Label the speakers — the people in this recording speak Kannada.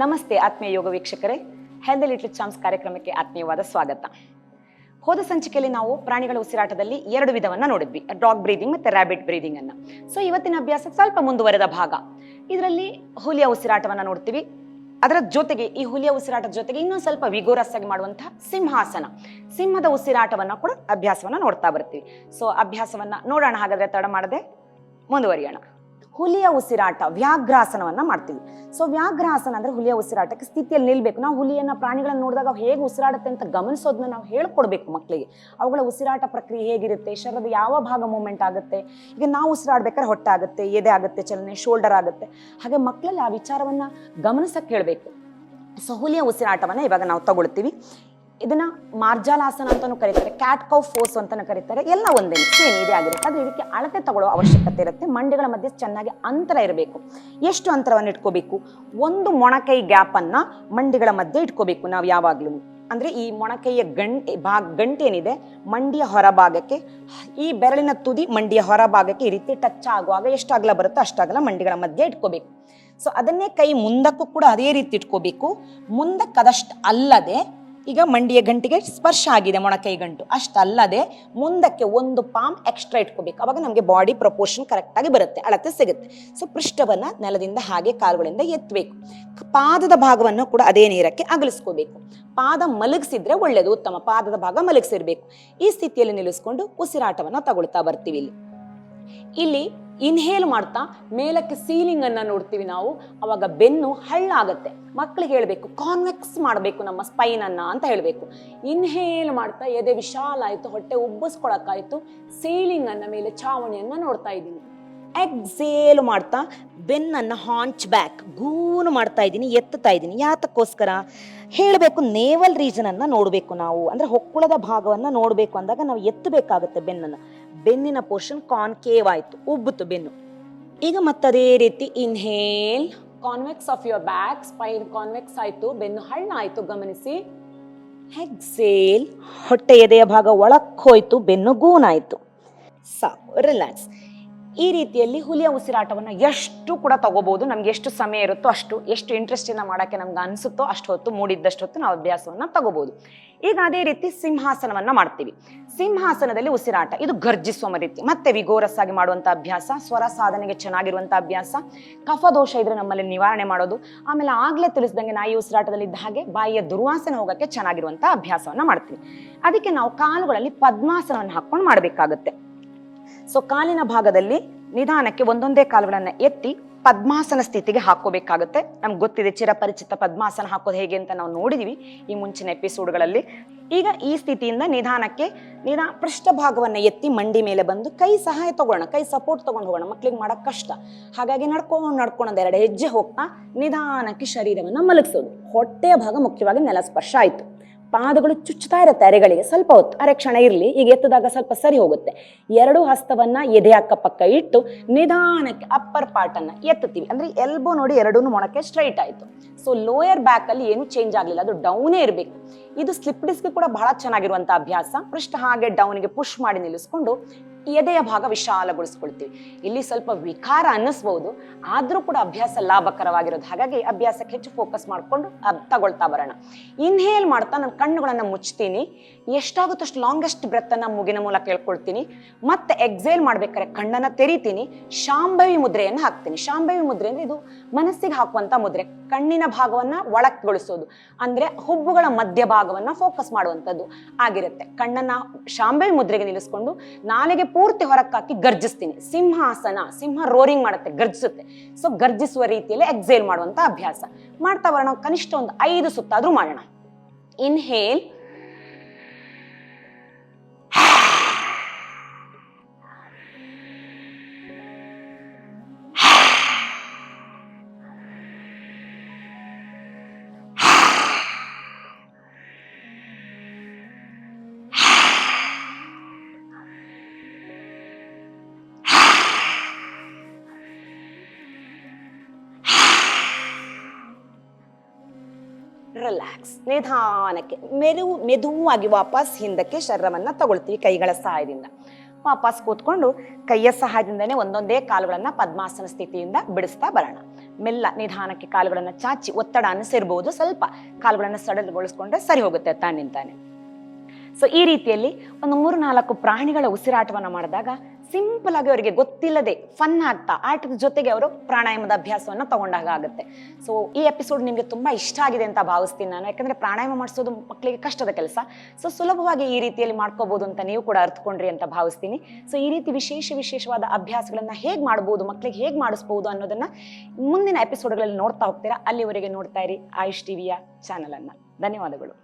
Speaker 1: ನಮಸ್ತೆ ಆತ್ಮೀಯ ಯೋಗ ವೀಕ್ಷಕರೇ. ಹೆಲ್ದಿ ಲಿಟ್ಲ್ ಚಾಮ್ಸ್ ಕಾರ್ಯಕ್ರಮಕ್ಕೆ ಆತ್ಮೀಯವಾದ ಸ್ವಾಗತ. ಹೋದ ಸಂಚಿಕೆಯಲ್ಲಿ ನಾವು ಪ್ರಾಣಿಗಳ ಉಸಿರಾಟದಲ್ಲಿ ಎರಡು ವಿಧವನ್ನ ನೋಡಿದ್ವಿ, ಡಾಗ್ ಬ್ರೀದಿಂಗ್ ಮತ್ತೆ ರ್ಯಾಬಿಟ್ ಬ್ರೀದಿಂಗ್ ಅನ್ನ ಸೊ ಇವತ್ತಿನ ಅಭ್ಯಾಸ ಸ್ವಲ್ಪ ಮುಂದುವರೆದ ಭಾಗ. ಇದರಲ್ಲಿ ಹುಲಿಯ ಉಸಿರಾಟವನ್ನ ನೋಡ್ತೀವಿ. ಅದರ ಜೊತೆಗೆ ಈ ಹುಲಿಯ ಉಸಿರಾಟದ ಜೊತೆಗೆ ಇನ್ನೊಂದು ಸ್ವಲ್ಪ ವಿಗೋರಸ್ಸಾಗಿ ಮಾಡುವಂತಹ ಸಿಂಹಾಸನ. ಸಿಂಹದ ಉಸಿರಾಟವನ್ನ ಕೂಡ ಅಭ್ಯಾಸವನ್ನ ನೋಡ್ತಾ ಬರ್ತೀವಿ. ಸೊ ಅಭ್ಯಾಸವನ್ನ ನೋಡೋಣ, ಹಾಗಾದ್ರೆ ತಡ ಮಾಡದೆ ಮುಂದುವರಿಯೋಣ. ಹುಲಿಯ ಉಸಿರಾಟ, ವ್ಯಾಘ್ರಾಸನವನ್ನ ಮಾಡ್ತೀವಿ. ಸೊ ವ್ಯಾಘ್ರಾಸನ ಅಂದ್ರೆ ಹುಲಿಯ ಉಸಿರಾಟಕ್ಕೆ ಸ್ಥಿತಿಯಲ್ಲಿ ನಿಲ್ಬೇಕು. ನಾವು ಹುಲಿಯನ್ನ, ಪ್ರಾಣಿಗಳನ್ನ ನೋಡಿದಾಗ ಹೇಗೆ ಉಸಿರಾಡುತ್ತೆ ಅಂತ ಗಮನಿಸೋದನ್ನ ನಾವು ಹೇಳ್ಕೊಡ್ಬೇಕು ಮಕ್ಕಳಿಗೆ ಅವುಗಳ ಉಸಿರಾಟ ಪ್ರಕ್ರಿಯೆ ಹೇಗಿರುತ್ತೆ, ಶರೀರದ ಯಾವ ಭಾಗ ಮೂಮೆಂಟ್ ಆಗುತ್ತೆ, ಈಗ ನಾವು ಉಸಿರಾಡ್ಬೇಕಾದ್ರೆ ಹೊಟ್ಟೆ ಆಗುತ್ತೆ, ಎದೆ ಆಗುತ್ತೆ, ಚಲನೆ ಶೋಲ್ಡರ್ ಆಗುತ್ತೆ. ಹಾಗೆ ಮಕ್ಕಳಲ್ಲಿ ಆ ವಿಚಾರವನ್ನ ಗಮನಿಸಕ್ಕೆ ಹೇಳ್ಬೇಕು. ಸೊ ಹುಲಿಯ ಉಸಿರಾಟವನ್ನ ಇವಾಗ ನಾವು ತಗೊಳ್ತೀವಿ. ಇದನ್ನ ಮಾರ್ಜಾಲಾಸನ ಅಂತಾನು ಕರೀತಾರೆ ಕ್ಯಾಟ್ ಕೌ ಫೋರ್ಸ್ ಅಂತಾನು ಕರೀತಾರೆ, ಎಲ್ಲ ಒಂದೇ ಸೇಮ್ ಇದೆ ಆಗಿರುತ್ತೆ. ಆದ್ರೆ ಇದಕ್ಕೆ ಅಳತೆ ತಗೊಳ್ಳೋ ಅವಶ್ಯಕತೆ ಇರುತ್ತೆ. ಮಂಡಿಗಳ ಮಧ್ಯೆ ಚೆನ್ನಾಗಿ ಅಂತರ ಇರಬೇಕು. ಎಷ್ಟು ಅಂತರವನ್ನು ಇಟ್ಕೋಬೇಕು? ಒಂದು ಮೊಣಕೈ ಗ್ಯಾಪ್ ಅನ್ನ ಮಂಡಿಗಳ ಮಧ್ಯೆ ಇಟ್ಕೋಬೇಕು ನಾವು ಯಾವಾಗ್ಲೂ. ಅಂದ್ರೆ ಈ ಮೊಣಕೈಯ ಗಂಟೆ ಭಾಗ ಗಂಟೇನಿದೆ ಮಂಡಿಯ ಹೊರಭಾಗಕ್ಕೆ, ಈ ಬೆರಳಿನ ತುದಿ ಮಂಡಿಯ ಹೊರಭಾಗಕ್ಕೆ ಈ ರೀತಿ ಟಚ್ ಆಗುವಾಗ ಎಷ್ಟು ಅಗಲ ಬರುತ್ತೋ ಅಷ್ಟು ಅಗಲ ಮಂಡಿಗಳ ಮಧ್ಯೆ ಇಟ್ಕೋಬೇಕು. ಸೊ ಅದನ್ನೇ ಕೈ ಮುಂದಕ್ಕೂ ಕೂಡ ಅದೇ ರೀತಿ ಇಟ್ಕೋಬೇಕು. ಮುಂದಕ್ಕದಷ್ಟು ಅಲ್ಲದೆ ಈಗ ಮಂಡಿಯ ಗಂಟಿಗೆ ಸ್ಪರ್ಶ ಆಗಿದೆ ಮೊಣಕೈ ಗಂಟು. ಅಷ್ಟಲ್ಲದೆ ಮುಂದಕ್ಕೆ ಒಂದು ಪಾಮ್ ಎಕ್ಸ್ಟ್ರಾ ಇಟ್ಕೋಬೇಕು. ಅವಾಗ ನಮಗೆ ಬಾಡಿ ಪ್ರಪೋರ್ಷನ್ ಕರೆಕ್ಟಾಗಿ ಬರುತ್ತೆ, ಅಳತೆ ಸಿಗುತ್ತೆ. ಸೊ ಪೃಷ್ಠವನ್ನು ನೆಲದಿಂದ ಹಾಗೆ ಕಾಲುಗಳಿಂದ ಎತ್ತಬೇಕು ಪಾದದ ಭಾಗವನ್ನು ಕೂಡ ಅದೇ ನೀರಕ್ಕೆ ಅಗಲಿಸ್ಕೋಬೇಕು. ಪಾದ ಮಲಗಿಸಿದ್ರೆ ಒಳ್ಳೆಯದು ಉತ್ತಮ. ಪಾದದ ಭಾಗ ಮಲಗಿಸಿರ್ಬೇಕು. ಈ ಸ್ಥಿತಿಯಲ್ಲಿ ನಿಲ್ಲಿಸ್ಕೊಂಡು ಉಸಿರಾಟವನ್ನ ತಗೊಳ್ತಾ ಬರ್ತೀವಿ ಇಲ್ಲಿ. ಇಲ್ಲಿ ಇನ್ಹೇಲ್ ಮಾಡ್ತಾ ಮೇಲಕ್ಕೆ ಸೀಲಿಂಗ್ ಅನ್ನ ನೋಡ್ತೀವಿ ನಾವು. ಅವಾಗ ಬೆನ್ನು ಹಳ್ಳ ಮಕ್ಳಿಗೆ ಮಕ್ಕಳಿಗೆ ಹೇಳ್ಬೇಕು ಕಾನ್ವೆಕ್ಸ್ ಮಾಡಬೇಕು ನಮ್ಮ ಸ್ಪೈನ್ ಅನ್ನ ಅಂತ ಹೇಳಬೇಕು. ಇನ್ಹೇಲ್ ಮಾಡ್ತಾ ಎದೆ ವಿಶಾಲ ಆಯ್ತು, ಹೊಟ್ಟೆ ಉಬ್ಬಿಸ್ಕೊಳಕ್ಕಾಯ್ತು ಸೀಲಿಂಗ್ ಅನ್ನ ಮೇಲೆ ಛಾವಣಿಯನ್ನ ನೋಡ್ತಾ ಇದ್ದೀನಿ. ಎಕ್ಸೇಲ್ ಮಾಡ್ತಾ ಬೆನ್ನನ್ನ ಹಾಂಚ್ ಬ್ಯಾಕ್ ಗೂನು ಮಾಡ್ತಾ ಇದ್ದೀನಿ, ಎತ್ತುತ್ತಾ ಇದ್ದೀನಿ. ಯಾತಕ್ಕೋಸ್ಕರ? ಹೇಳಬೇಕು ನೇವಲ್ ರೀಜನ್ ಅನ್ನ ನೋಡಬೇಕು ನಾವು. ಅಂದ್ರೆ ಹೊಕ್ಕುಳದ ಭಾಗವನ್ನು ನೋಡಬೇಕು ಅಂದಾಗ ನಾವು ಎತ್ತಬೇಕಾಗುತ್ತೆ ಬೆನ್ನನ್ನು. ಬೆನ್ನಿನ ಪೋರ್ಷನ್ ಕಾನ್ಕೇವ್ ಆಯಿತು ಉಬ್ಬಿತು ಬೆನ್ನು. ಈಗ ಮತ್ತದೇ ರೀತಿ inhale convex of your back spine convex ಆಯಿತು, ಬೆನ್ನು ಹಳ್ಳ ಆಯ್ತು, ಗಮನಿಸಿ. ಹೆಕ್ಸೇಲ್ ಹೊಟ್ಟೆ ಎದೆಯ ಭಾಗ ಒಳಕ್ ಹೋಯ್ತು, ಬೆನ್ನು ಗೂನಾಯಿತು ಸಾಕು ರಿಲ್ಯಾಕ್ಸ್ ಈ ರೀತಿಯಲ್ಲಿ ಹುಲಿಯ ಉಸಿರಾಟವನ್ನು ಎಷ್ಟು ಕೂಡ ತಗೋಬಹುದು ನಮ್ಗೆ ಎಷ್ಟು ಸಮಯ ಇರುತ್ತೋ ಅಷ್ಟು, ಎಷ್ಟು ಇಂಟ್ರೆಸ್ಟಿಂದ ಮಾಡಕ್ಕೆ ನಮ್ಗೆ ಅನಿಸುತ್ತೋ ಅಷ್ಟು ಹೊತ್ತು, ಮೂಡಿದ್ದಷ್ಟು ಹೊತ್ತು ನಾವು ಅಭ್ಯಾಸವನ್ನು ತಗೋಬಹುದು ಈಗ ಅದೇ ರೀತಿ ಸಿಂಹಾಸನವನ್ನ ಮಾಡ್ತೀವಿ. ಸಿಂಹಾಸನದಲ್ಲಿ ಉಸಿರಾಟ, ಇದು ಗರ್ಜಿಸುವ ರೀತಿ. ಮತ್ತೆ ವಿಗೋರಸ್ ಆಗಿ ಮಾಡುವಂತ ಅಭ್ಯಾಸ, ಸ್ವರ ಸಾಧನೆಗೆ ಚೆನ್ನಾಗಿರುವಂಥ ಅಭ್ಯಾಸ ಕಫದೋಷ ಇದ್ರೆ ನಮ್ಮಲ್ಲಿ ನಿವಾರಣೆ ಮಾಡೋದು, ಆಮೇಲೆ ಆಗ್ಲೇ ತಿಳಿಸಿದಂಗೆ ನಾಯಿ ಉಸಿರಾಟದಲ್ಲಿ ಇದ್ದ ಹಾಗೆ ಬಾಯಿಯ ದುರ್ವಾಸನೆ ಹೋಗಕ್ಕೆ ಚೆನ್ನಾಗಿರುವಂಥ ಅಭ್ಯಾಸವನ್ನ ಮಾಡ್ತೀವಿ. ಅದಕ್ಕೆ ನಾವು ಕಾಲುಗಳಲ್ಲಿ ಪದ್ಮಾಸನವನ್ನು ಹಾಕ್ಕೊಂಡು ಮಾಡಬೇಕಾಗತ್ತೆ. ಸೊ ಕಾಲಿನ ಭಾಗದಲ್ಲಿ ನಿಧಾನಕ್ಕೆ ಒಂದೊಂದೇ ಕಾಲುಗಳನ್ನು ಎತ್ತಿ ಪದ್ಮಾಸನ ಸ್ಥಿತಿಗೆ ಹಾಕೋಬೇಕಾಗುತ್ತೆ ನಮ್ಗೆ ಗೊತ್ತಿದೆ ಚಿರಪರಿಚಿತ ಪದ್ಮಾಸನ ಹಾಕೋದು ಹೇಗೆ ಅಂತ ನಾವು ನೋಡಿದೀವಿ ಈ ಮುಂಚಿನ ಎಪಿಸೋಡ್ಗಳಲ್ಲಿ. ಈಗ ಈ ಸ್ಥಿತಿಯಿಂದ ನಿಧಾನಕ್ಕೆ ನಿಧಾ ಪೃಷ್ಠಭಾಗವನ್ನ ಎತ್ತಿ ಮಂಡಿ ಮೇಲೆ ಬಂದು ಕೈ ಸಹಾಯ ತಗೊಳ್ಳೋಣ, ಕೈ ಸಪೋರ್ಟ್ ತಗೊಂಡು ಹೋಗೋಣ. ಮಕ್ಳಿಗೆ ಮಾಡೋಕೆ ಕಷ್ಟ. ಹಾಗಾಗಿ ನಡ್ಕೊಂಡು ನಡ್ಕೊಂಡು ಎರಡು ಹೆಜ್ಜೆ ಹೋಗ್ತಾ ನಿಧಾನಕ್ಕೆ ಶರೀರವನ್ನು ಮಲಗಿಸೋದು. ಹೊಟ್ಟೆಯ ಭಾಗ ಮುಖ್ಯವಾಗಿ ನೆಲ ಸ್ಪರ್ಶ ಆಯ್ತು. ಪಾದಗಳು ಚುಚ್ಚುತ್ತಾ ಇರುತ್ತೆ ಅರೆಗಳಿಗೆ. ಸ್ವಲ್ಪ ಹೊತ್ತು ಅರೆ ಕ್ಷಣ ಇರಲಿ, ಈಗ ಎತ್ತದಾಗ ಸ್ವಲ್ಪ ಸರಿ ಹೋಗುತ್ತೆ. ಎರಡು ಹಸ್ತವನ್ನ ಎದೆ ಅಕ್ಕಪಕ್ಕ ಇಟ್ಟು ನಿಧಾನಕ್ಕೆ ಅಪ್ಪರ್ ಪಾರ್ಟ್ ಅನ್ನ ಎತ್ತುತ್ತೀವಿ. ಅಂದ್ರೆ ಎಲ್ಬೋ ನೋಡಿ ಎರಡೂ ಮೊಣಕ್ಕೆ ಸ್ಟ್ರೈಟ್ ಆಯ್ತು. ಸೊ ಲೋಯರ್ ಬ್ಯಾಕ್ ಅಲ್ಲಿ ಏನು ಚೇಂಜ್ ಆಗಲಿಲ್ಲ, ಅದು ಡೌನೇ ಇರಬೇಕು. ಇದು ಸ್ಲಿಪ್ ಡಿಸ್ಕ್ ಕೂಡ ಬಹಳ ಚೆನ್ನಾಗಿರುವಂಥ ಅಭ್ಯಾಸ. ಪೃಷ್ಠ ಹಾಗೆ ಡೌನಿಗೆ ಪುಷ್ ಮಾಡಿ ನಿಲ್ಲಿಸ್ಕೊಂಡು ಎದೆಯ ಭಾಗ ವಿಶಾಲಗೊಳಿಸ್ಕೊಳ್ತೀವಿ ಇಲ್ಲಿ ಸ್ವಲ್ಪ ವಿಕಾರ ಅನ್ನಿಸ್ಬಹುದು ಆದ್ರೂ ಕೂಡ ಅಭ್ಯಾಸ ಲಾಭಕರವಾಗಿರೋದು. ಹಾಗಾಗಿ ಅಭ್ಯಾಸಕ್ಕೆ ಹೆಚ್ಚು ಫೋಕಸ್ ಮಾಡ್ಕೊಂಡು ತಗೊಳ್ತಾ ಬರೋಣ. ಇನ್ಹೇಲ್ ಮಾಡ್ತಾ ನಾನು ಕಣ್ಣುಗಳನ್ನ ಮುಚ್ತೀನಿ. ಎಷ್ಟಾಗುತ್ತೋ ಅಷ್ಟು ಲಾಂಗೆಸ್ಟ್ ಬ್ರೆತ್ ಅನ್ನ ಮುಗಿನ ಮೂಲಕ ಕೇಳ್ಕೊಳ್ತೀನಿ ಮತ್ತೆ ಎಕ್ಸೇಲ್ ಮಾಡ್ಬೇಕಾದ್ರೆ ಕಣ್ಣನ್ನ ತೆರಿತೀನಿ. ಶಾಂಭವಿ ಮುದ್ರೆಯನ್ನು ಹಾಕ್ತೀನಿ. ಶಾಂಭವಿ ಮುದ್ರೆ ಅಂದ್ರೆ ಇದು ಮನಸ್ಸಿಗೆ ಹಾಕುವಂತ ಮುದ್ರೆ. ಕಣ್ಣಿನ ಭಾಗವನ್ನ ಒಳಕ್ಗೊಳಿಸೋದು ಅಂದ್ರೆ ಹುಬ್ಬುಗಳ ಮಧ್ಯ ಭಾಗವನ್ನ ಫೋಕಸ್ ಮಾಡುವಂಥದ್ದು ಆಗಿರುತ್ತೆ. ಕಣ್ಣನ್ನ ಶಾಂಭವಿ ಮುದ್ರೆಗೆ ನಿಲ್ಲಿಸ್ಕೊಂಡು, ನಾಲಿಗೆ ಪೂರ್ತಿ ಹೊರಕ್ಕಾಕಿ ಗರ್ಜಿಸ್ತೀನಿ. ಸಿಂಹಾಸನ, ಸಿಂಹ ರೋರಿಂಗ್ ಮಾಡುತ್ತೆ, ಗರ್ಜಿಸುತ್ತೆ. ಸೊ ಗರ್ಜಿಸುವ ರೀತಿಯಲ್ಲಿ ಎಕ್ಸೇಲ್ ಮಾಡುವಂತ ಅಭ್ಯಾಸ. ಮಾಡ್ತಾ ಬರೋಣ, ಕನಿಷ್ಠ ಒಂದು ಐದು ಸುತ್ತಾದ್ರೂ ಮಾಡೋಣ. ಇನ್ಹೇಲ್ ರಿಲ್ಯಾಕ್ಸ್ ನಿಧಾನಕ್ಕೆ ಮೆದು ಮೆದುವಾಗಿ ವಾಪಸ್ ಹಿಂದಕ್ಕೆ ಶರೀರವನ್ನು ತಗೊಳ್ತೀವಿ ಕೈಗಳ ಸಹಾಯದಿಂದ. ವಾಪಸ್ ಕೂತ್ಕೊಂಡು ಕೈಯ ಸಹಾಯದಿಂದನೇ ಒಂದೊಂದೇ ಕಾಲುಗಳನ್ನು ಪದ್ಮಾಸನ ಸ್ಥಿತಿಯಿಂದ ಬಿಡಿಸ್ತಾ ಬರೋಣ. ಮೆಲ್ಲ ನಿಧಾನಕ್ಕೆ ಕಾಲುಗಳನ್ನು ಚಾಚಿ ಒತ್ತಡ ಅನಿಸಿರ್ಬೋದು ಸ್ವಲ್ಪ ಕಾಲುಗಳನ್ನು ಸಡಲಗೊಳಿಸ್ಕೊಂಡ್ರೆ ಸರಿ ಹೋಗುತ್ತೆ ತಾನಿಂತಾನೆ ಸೊ ಈ ರೀತಿಯಲ್ಲಿ ಒಂದು ಮೂರು ನಾಲ್ಕು ಪ್ರಾಣಿಗಳ ಉಸಿರಾಟವನ್ನು ಮಾಡಿದಾಗ ಸಿಂಪಲ್ ಆಗಿ ಅವರಿಗೆ ಗೊತ್ತಿಲ್ಲದೆ ಫನ್ ಆಗ್ತಾ ಆಟದ ಜೊತೆಗೆ ಅವರು ಪ್ರಾಣಾಯಾಮದ ಅಭ್ಯಾಸವನ್ನು ತಗೊಂಡಾಗ ಆಗುತ್ತೆ. ಸೊ ಈ ಎಪಿಸೋಡ್ ನಿಮಗೆ ತುಂಬಾ ಇಷ್ಟ ಆಗಿದೆ ಅಂತ ಭಾವಿಸ್ತೀನಿ ನಾನು. ಯಾಕಂದ್ರೆ ಪ್ರಾಣಾಯಾಮ ಮಾಡಿಸೋದು ಮಕ್ಕಳಿಗೆ ಕಷ್ಟದ ಕೆಲಸ. ಸೊ ಸುಲಭವಾಗಿ ಈ ರೀತಿಯಲ್ಲಿ ಮಾಡ್ಕೋಬಹುದು ಅಂತ ನೀವು ಕೂಡ ಅರ್ಥಕೊಂಡ್ರಿ ಅಂತ ಭಾವಿಸ್ತೀನಿ. ಸೊ ಈ ರೀತಿ ವಿಶೇಷ ವಿಶೇಷವಾದ ಅಭ್ಯಾಸಗಳನ್ನ ಹೇಗೆ ಮಾಡಬಹುದು ಮಕ್ಕಳಿಗೆ ಹೇಗೆ ಮಾಡಿಸ್ಬೋದು ಅನ್ನೋದನ್ನ ಮುಂದಿನ ಎಪಿಸೋಡ್ಗಳಲ್ಲಿ ನೋಡ್ತಾ ಹೋಗ್ತೀರಾ. ಅಲ್ಲಿವರೆಗೆ ನೋಡ್ತಾ ಇರಿ ಆಯುಷ್ ಟಿವಿಯ ಚಾನಲ್ ಅನ್ನ. ಧನ್ಯವಾದಗಳು.